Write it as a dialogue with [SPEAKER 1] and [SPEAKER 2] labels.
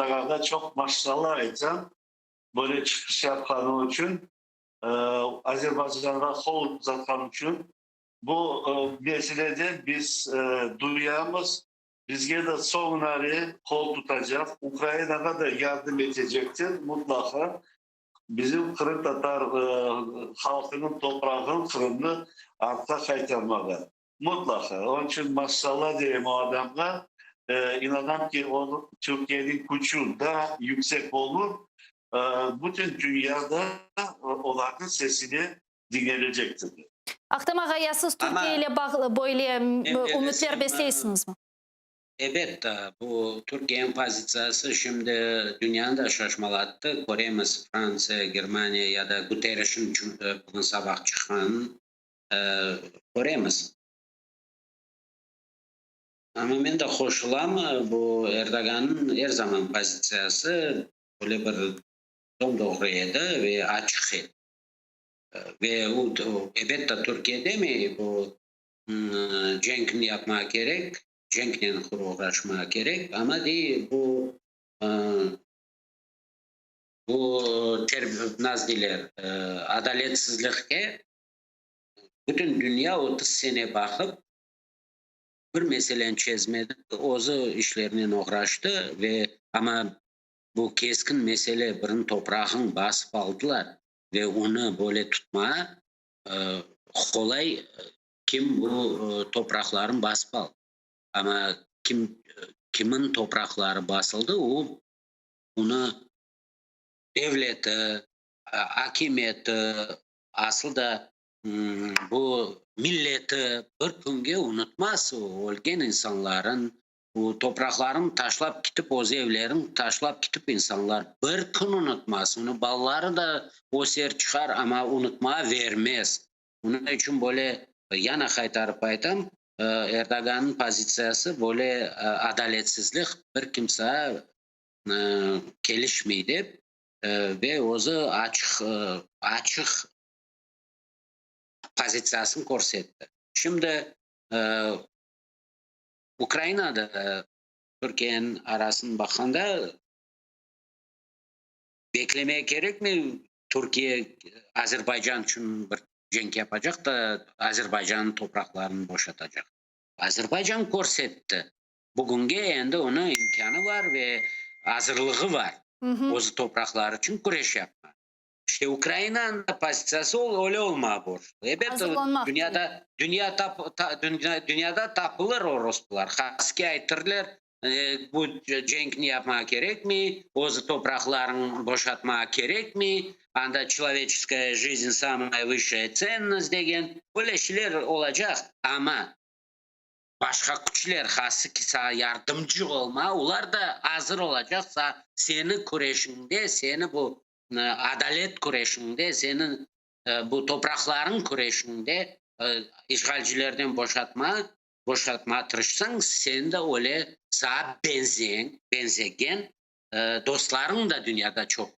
[SPEAKER 1] Erdoğan'a çok maşallah edeceğim. Böyle çıkış yapan için, e, Azerbaycan'a kol uzatan için bu e, meselede biz e, duyağımız bizge de sonları kol tutacak. Ukrayna'ya da yardım edecektir mutlaka. Bizim Kırım Tatar e, halkının toprağının Kırım'ını arta kaytarmalı. Mutlaka. Onun için maşallah diyeyim o adamla. Ee, inanam ki o Türkiye'nin gücü daha yüksek olur. Ee, bütün dünyada onların sesini dinlenecektir.
[SPEAKER 2] Aktam ağa ya siz
[SPEAKER 3] Ama-
[SPEAKER 2] Türkiye ile bağlı böyle m,
[SPEAKER 3] Evet,
[SPEAKER 2] umutlar
[SPEAKER 3] evet.
[SPEAKER 2] besleysiniz mi?
[SPEAKER 3] Evet bu Türkiye'nin pozisyası şimdi dünyanı da şaşmalattı. Kore'miz, Fransa, Germaniya ya da Guterres'in bugün sabah çıkan e, Kore'miz. Ama ben de hoşulam bu Erdoğan'ın her zaman pozisyası böyle bir doğru edi ve açık edi. Ve o, elbette Türkiye'de mi bu hmm, cenkini yapmak gerek, cenkle uğraşmak gerek ama değil bu e, bu nazdiler e, adaletsizlikle bütün dünya 30 sene bakıp bir meselenin çözmedi. Ozu işlerine uğraştı ve ama bu keskin mesele birin toprağın basıp aldılar ve onu böyle tutmaya e, e, kim bu e, toprakların basıp aldı. Ama kim e, kimin toprakları basıldı o bunu devleti, hakimiyeti hmm, bu milleti bir günge unutmaz o ölgen insanların bu toprakların taşlap gidip o evlerin taşlap gidip insanlar bir gün unutmaz. Onu balları da o ser çıkar ama unutmaya vermez. Bunun için böyle yana kaytarıp aytam e, Erdoğan'ın pozisyası böyle e, adaletsizlik bir kimse e, gelişmeydi e, ve ozu pozisyasını korsetti. Şimdi e, Ukrayna'da e, Türkiye'nin arasına bakanda beklemeye gerek mi? Türkiye Azerbaycan için bir cenk yapacak da Azerbaycan'ın topraklarını boşaltacak. Azerbaycan korsetti. Bugünkü endi onun imkanı var ve hazırlığı var.
[SPEAKER 2] Hı hı.
[SPEAKER 3] O topraklar için güreş yapma. İşte Ukrayna'nın da pozisyası ol, öyle olmaya borçlu.
[SPEAKER 2] Hazırlanmak.
[SPEAKER 3] dünyada dünya tap, ta- dünya, dünyada tapılır orospular. Haski aytırlar e, bu cenkni yapmak gerek mi? O toprakların boşaltmak gerek mi? Anda человеческая жизнь самая высшая ценность degen böyle şeyler olacak ama başka güçler hası ki sana yardımcı olma onlar da hazır olacaksa seni kureşinde seni bu adalet kureşinde senin e, bu toprakların kureşinde e, işgalcilerden boşaltma boşaltma tırışsan sen de öyle sana benzeyen benzegen e, dostların da dünyada çok